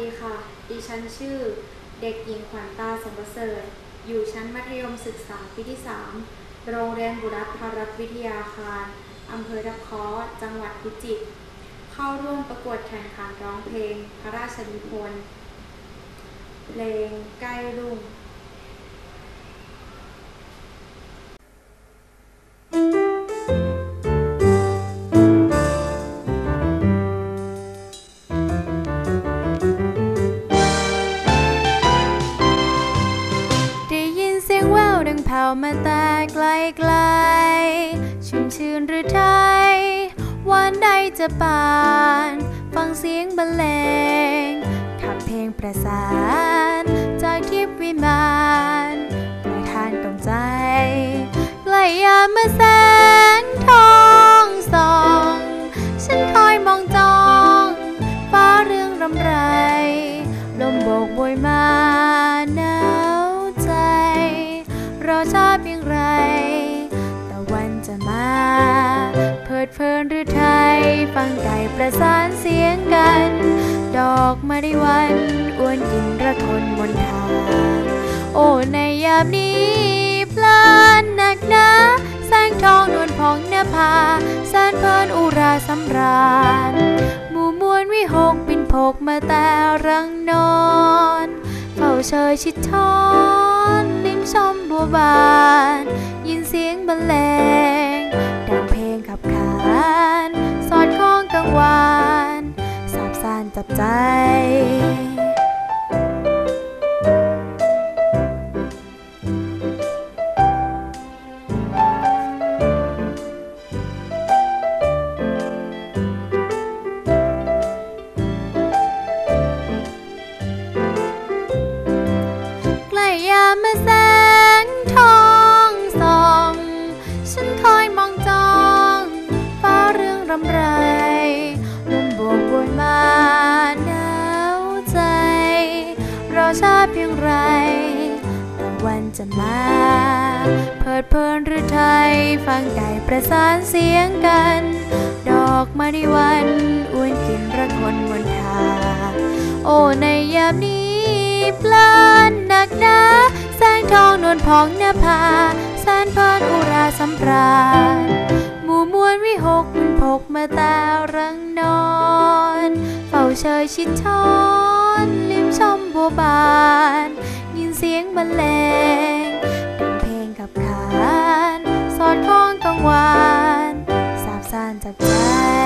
ดีค่ะ ดิฉันชื่อ เด็กหญิงขวัญตาสมประเสริฐ อยู่ชั้นมัธยมศึกษาปีที่ 3 โรงเรียนบุรพรัฐวิทยาคาร อำเภอตะเคอจังหวัดพิจิตร เข้าร่วมประกวดแข่งขันร้องเพลง พระราชนิพนธ์ เพลงใกล้รุ่ง มาแต่ไกลไกลๆชุ่มชื่นหรือไทยวันใดจะปาน ฟังเสียงบรรเลงทำเพลงประสาน จากทิพวิมานประทานกำใจไกลยามเมื่อแส ไรแต่วันจะมา เพิดเพลินหรือไทย ฟังไก่ประสานเสียงกัน ดอกมาได้วันอ้วนกินระทนบนทาง โอ้ในยามนี้พลานหนักหนาแสงทองนวลพองเนื้อผาแสนเพลินอุราสำราญหมู่มวลวิหกบินพกมาแต่รังนอนเฝ้าเชยชิดทอนลิ้มชมบัวบานาบสานจับใจ ใกล้ยามเมื่อแส จะมาเพิดเพลินหรือไทยฟังไก่ประสานเสียงกัน ดอกมาดีวันอ้วนกินระคนบนทา โอ้ในยามนี้ปลานหนักหนาแสงทองนวลพองน้าผาแสนเพลินอุราสำราญหมู่มวลวิหกมันพกมาต่รังนอน เฝ้าเชยชิดช้อน ลิ้มชมบัวบาน สอ